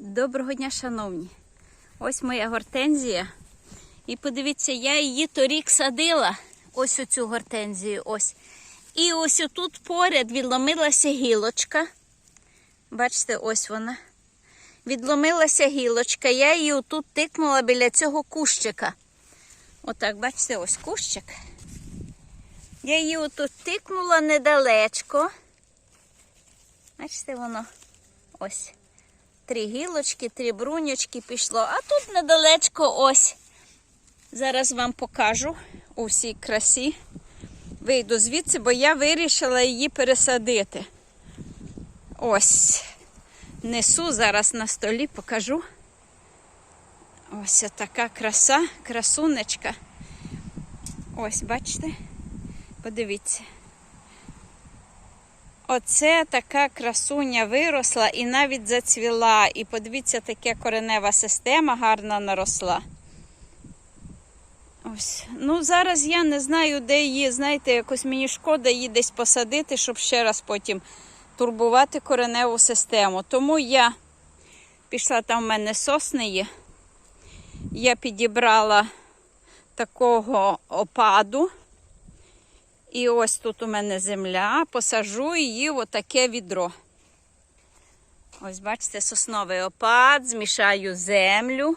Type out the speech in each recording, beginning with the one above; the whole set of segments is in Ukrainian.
Доброго дня, шановні. Ось моя гортензія. І подивіться, я її торік садила. Ось оцю гортензію. Ось. І ось отут поряд відломилася гілочка. Бачите, ось вона. Відломилася гілочка. Я її отут тикнула біля цього кущика. Отак, бачите, ось кущик. Я її отут тикнула недалечко. Бачите, воно ось. Три гілочки, три бруньочки пішло. А тут недалечко ось. Зараз вам покажу у всій красі. Вийду звідси, бо я вирішила її пересадити. Ось. Несу зараз на столі, покажу. Ось така краса, красунечка. Ось, бачите? Подивіться. Оце така красуня виросла і навіть зацвіла. І подивіться, таке коренева система гарна наросла. Ось. Ну, зараз я не знаю, де її, знаєте, якось мені шкода її десь посадити, щоб ще раз потім турбувати кореневу систему. Тому я пішла, там в мене сосни є. Я підібрала такого опаду. І ось тут у мене земля, посажу її в отаке відро. Ось, бачите, сосновий опад, змішаю землю.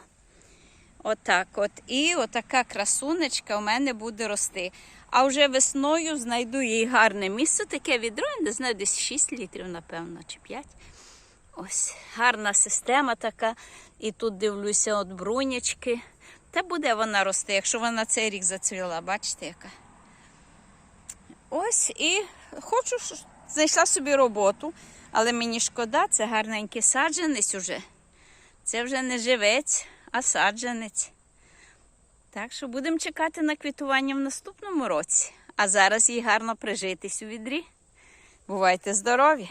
Отак от. І отака красунечка у мене буде рости. А вже весною знайду їй гарне місце, таке відро, я не знаю, десь 6 літрів, напевно, чи 5. Ось, гарна система така. І тут дивлюся, от брунячки. Та буде вона рости, якщо вона цей рік зацвіла, бачите, яка. Ось і хочу, знайшла собі роботу, але мені шкода, це гарненький саджанець уже. Це вже не живець, а саджанець. Так що будемо чекати на квітування в наступному році. А зараз їй гарно прижитись у відрі. Бувайте здорові!